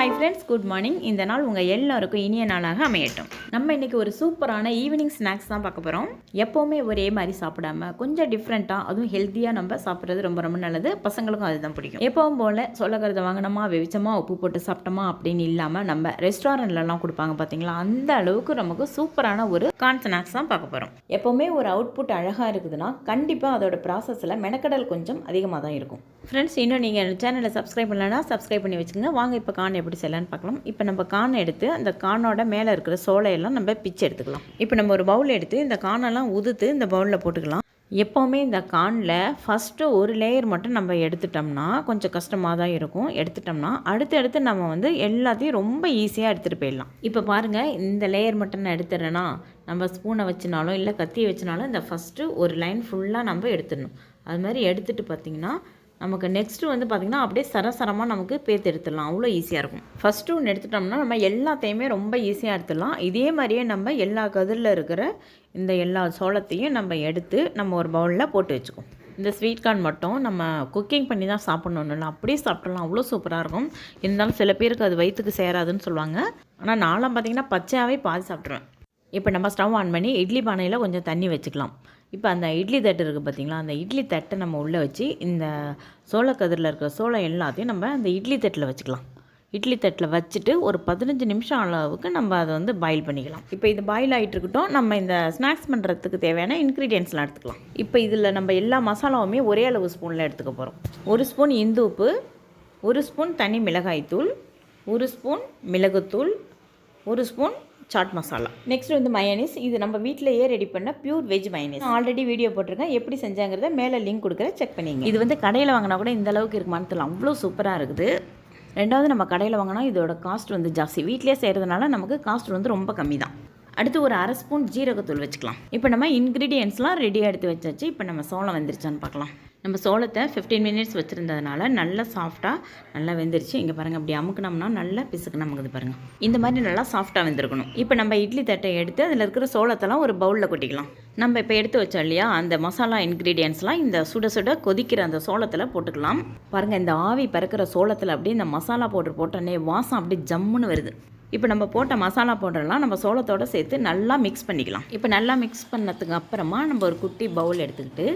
Hi friends good morning இந்த நாள் உங்கள் எல்லாருக்கும் இனிய நாளாக அமையட்டும். நம்ம இன்றைக்கி ஒரு சூப்பரான ஈவினிங் ஸ்நாக்ஸ் தான் பார்க்க போகிறோம் எப்போவுமே ஒரே மாதிரி சாப்பிடாம கொஞ்சம் டிஃப்ரெண்ட்டாக அதுவும் ஹெல்த்தியாக நம்ம சாப்பிட்றது ரொம்ப ரொம்ப நல்லது. பசங்களுக்கும் அதுதான் பிடிக்கும். எப்பவும் போல் சொல்லக்கிறத வாங்கினோமா வெவிச்சமா உப்பு போட்டு சாப்பிட்டோமா அப்படின்னு இல்லாமல் நம்ம ரெஸ்டாரண்ட்லலாம் கொடுப்பாங்க பார்த்தீங்களா அந்த அளவுக்கு நமக்கு சூப்பரான ஒரு கார்ன் ஸ்நாக்ஸ் தான் பார்க்க போகிறோம் எப்போவுமே ஒரு அவுட்புட் அழகாக இருக்குதுன்னா கண்டிப்பாக அதோட ப்ராசஸில் மெனக்கடல் கொஞ்சம் அதிகமாக தான் இருக்கும். ஃப்ரெண்ட்ஸ் இன்னும் நீங்கள் சேனலை சப்ஸ்கிரைப் பண்ணலன்னா சப்ஸ்கிரைப் பண்ணி வச்சுக்கோங்க. வாங்க இப்போ கான் எப்படி செய்யலாம்னு பார்க்கலாம். இப்போ நம்ம கான் எடுத்து அந்த கானோட மேலே இருக்கிற சோலையெல்லாம் நம்ம பிச்சு எடுத்துக்கலாம். இப்போ நம்ம ஒரு பவுல் எடுத்து இந்த கானெல்லாம் உதுத்து இந்த பவுலில் போட்டுக்கலாம். எப்போவுமே இந்த கானில் ஃபஸ்ட்டு ஒரு லேயர் மட்டும் நம்ம எடுத்துட்டோம்னா கொஞ்சம் கஷ்டமாக தான் இருக்கும். எடுத்துட்டோம்னா அடுத்து அடுத்து நம்ம வந்து எல்லாத்தையும் ரொம்ப ஈஸியாக எடுத்துகிட்டு போயிடலாம். இப்போ பாருங்கள் இந்த லேயர் மட்டும் நான் எடுத்துடுறேன்னா நம்ம ஸ்பூனை வச்சுனாலும் இல்லை கத்தியை வச்சுனாலும் இந்த ஃபஸ்ட்டு ஒரு லைன் ஃபுல்லாக நம்ம எடுத்துடணும். அது மாதிரி எடுத்துகிட்டு பார்த்திங்கன்னா நமக்கு நெக்ஸ்ட்டு வந்து பார்த்திங்கன்னா அப்படியே சரசரமாக நமக்கு பேத்து எடுத்துடலாம் அவ்வளோ ஈஸியாக இருக்கும். ஃபஸ்ட்டு ஒன்று எடுத்துட்டோம்னா நம்ம எல்லாத்தையுமே ரொம்ப ஈஸியாக எடுத்துடலாம். இதே மாதிரியே நம்ம எல்லா கதிரில் இருக்கிற இந்த எல்லா சோளத்தையும் நம்ம எடுத்து நம்ம ஒரு பவுலில் போட்டு வச்சுக்கோம் இந்த ஸ்வீட் கார்ன் மட்டும் நம்ம குக்கிங் பண்ணி தான் சாப்பிட்ணுன்னு அப்படியே சாப்பிட்றலாம் அவ்வளோ சூப்பராக இருக்கும். இருந்தாலும் சில பேருக்கு அது வயிற்றுக்கு சேராதுன்னு சொல்லுவாங்க. ஆனால் நான்லாம் பார்த்திங்கன்னா பச்சையாகவே பாதி சாப்பிட்ருவேன் இப்போ நம்ம ஸ்டவ் ஆன் பண்ணி இட்லி பானையில் கொஞ்சம் தண்ணி வச்சுக்கலாம். இப்போ அந்த இட்லி தட்டு இருக்குது பார்த்திங்களா? அந்த இட்லி தட்டை நம்ம உள்ளே வச்சு இந்த சோளக்கதிரில் இருக்கிற சோளம் எல்லாத்தையும் நம்ம அந்த இட்லி தட்டில் வச்சுக்கலாம். இட்லி தட்டில் வச்சுட்டு ஒரு பதினஞ்சு நிமிஷம் அளவுக்கு நம்ம அதை வந்து பாயில் பண்ணிக்கலாம். இப்போ இது பாயில் ஆகிட்டு இருக்கட்டும். நம்ம இந்த ஸ்நாக்ஸ் பண்ணுறதுக்கு தேவையான இன்க்ரீடியன்ஸ்லாம் எடுத்துக்கலாம். இப்போ இதில் நம்ம எல்லா மசாலாவுமே ஒரே அளவு ஸ்பூனில் எடுத்துக்க போகிறோம் ஒரு ஸ்பூன் இந்து உப்பு ஒரு ஸ்பூன் தனி மிளகாய்த்தூள் ஒரு ஸ்பூன் மிளகுத்தூள் ஒரு ஸ்பூன் சாட் மசாலா. நெக்ஸ்ட் வந்து மயனிஸ் இது நம்ம வீட்டிலேயே ரெடி பண்ண pure veg mayonnaise already video போட்டிருக்கேன். எப்படி செஞ்சாங்கிறத மேலே லிங்க் கொடுக்குறேன். செக் பண்ணிங்க. இது வந்து கடையில் வாங்கினா கூட இந்த அளவுக்கு இருக்குமான்னு தெரியல. அவ்வளோ சூப்பராக இருக்குது. ரெண்டாவது நம்ம கடையில் வாங்கினா இதோட காஸ்ட் வந்து ஜாஸ்தி. வீட்டிலே செய்கிறதுனால நமக்கு காஸ்ட் வந்து ரொம்ப கம்மி தான். அடுத்து ஒரு அரை ஸ்பூன் ஜீரகத்தூள் வச்சுக்கலாம். இப்போ நம்ம இன்க்ரீடியன்ஸ்லாம் ரெடியாக எடுத்து வச்சாச்சு. இப்போ நம்ம சோளம் வெந்துருச்சான்னு பார்க்கலாம். நம்ம சோளத்தை ஃபிஃப்டீன் மினிட்ஸ் வச்சுருந்ததுனால நல்லா சாஃப்டாக நல்லா வெந்துருச்சு. இங்கே பாருங்கள் அப்படி அமுக்குனோம்னா நல்லா பிசுக்கு நமக்குது பாருங்கள் இந்த மாதிரி நல்லா சாஃப்டாக வெந்திருக்கணும். இப்போ நம்ம இட்லி தட்டை எடுத்து அதில் இருக்கிற சோளத்தெல்லாம் ஒரு பவுலில் கொட்டிக்கலாம். நம்ம இப்போ எடுத்து வச்சோம் இல்லையா அந்த மசாலா இன்க்ரீடியன்ஸ்லாம் இந்த சுட சுட கொதிக்கிற அந்த சோளத்தில் போட்டுக்கலாம். பாருங்கள் இந்த ஆவி பறக்கிற சோளத்தில் அப்படியே இந்த மசாலா பவுடர் போட்டோன்னே வாசம் அப்படியே ஜம்முன்னு வருது. இப்போ நம்ம போட்ட மசாலா பவுடர்லாம் நம்ம சோளத்தோடு சேர்த்து நல்லா மிக்ஸ் பண்ணிக்கலாம். இப்போ நல்லா மிக்ஸ் பண்ணதுக்கு அப்புறமா நம்ம ஒரு குட்டி பவுல் எடுத்துக்கிட்டு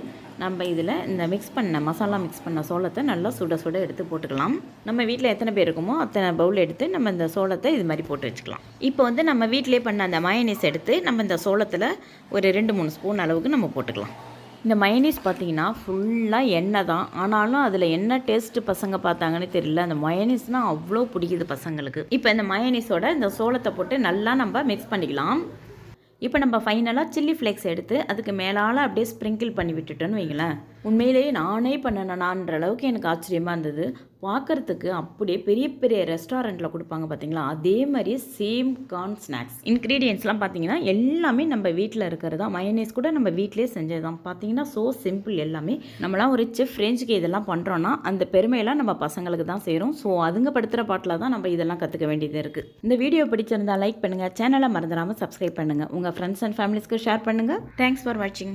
நம்ம இதில் இந்த மிக்ஸ் பண்ண மசாலா மிக்ஸ் பண்ண சோளத்தை நல்லா சுட சுட எடுத்து போட்டுக்கலாம். நம்ம வீட்டில் எத்தனை பேர் இருக்குமோ அத்தனை பவுல் எடுத்து நம்ம இந்த சோளத்தை இது மாதிரி போட்டு வச்சுக்கலாம். இப்போ வந்து நம்ம வீட்டிலே பண்ண அந்த மயனீஸ் எடுத்து நம்ம இந்த சோளத்தில் ஒரு ரெண்டு மூணு ஸ்பூன் அளவுக்கு நம்ம போட்டுக்கலாம். இந்த மயனீஸ் பார்த்தீங்கன்னா ஃபுல்லாக எண்ணெய் தான். ஆனாலும் அதில் என்ன டேஸ்ட்டு பசங்க பார்த்தாங்கன்னு தெரியல. அந்த மயனீஸ்னால் அவ்வளோ பிடிக்குது பசங்களுக்கு. இப்போ இந்த மயனீஸோட இந்த சோளத்தை போட்டு நல்லா நம்ம மிக்ஸ் பண்ணிக்கலாம். இப்போ நம்ம ஃபைனலாக சில்லி ஃப்ளேக்ஸ் எடுத்து அதுக்கு மேலால் அப்படியே ஸ்ப்ரிங்கிள் பண்ணி விட்டுட்டோன்னு வைங்களேன். உண்மையிலேயே நானே பண்ணனான்ற அளவுக்கு எனக்கு ஆச்சரியமாக இருந்தது. பார்க்குறதுக்கு அப்படியே பெரிய பெரிய ரெஸ்டாரண்ட்டில் கொடுப்பாங்க பார்த்தீங்களா அதே மாதிரி சேம் கார்ன் ஸ்நாக்ஸ் இன்க்ரீடியன்ஸ்லாம் பார்த்தீங்கன்னா எல்லாமே நம்ம வீட்டில் இருக்கிறது தான் மயனேஸ் கூட நம்ம வீட்டிலே செஞ்சது தான் பார்த்தீங்கன்னா ஸோ சிம்பிள் எல்லாமே. நம்மளாம் ஒரு செஃப் ரேஞ்சுக்கு இதெல்லாம் பண்ணுறோன்னா அந்த பெருமையெல்லாம் நம்ம பசங்களுக்கு தான் செய்கிறோம் ஸோ அதுங்க படுத்துகிற பாட்டில் தான் நம்ம இதெல்லாம் கற்றுக்க வேண்டியது இருக்குது இந்த வீடியோ பிடிச்சிருந்தா லைக் பண்ணுங்கள் சேனலை மறந்துடாமல் சப்ஸ்கிரைப் பண்ணுங்கள் உங்கள் ஃப்ரெண்ட்ஸ் அண்ட் ஃபேமிலிஸ்க்கு ஷேர் பண்ணுங்கள் தேங்க்ஸ் ஃபார் வாட்சிங்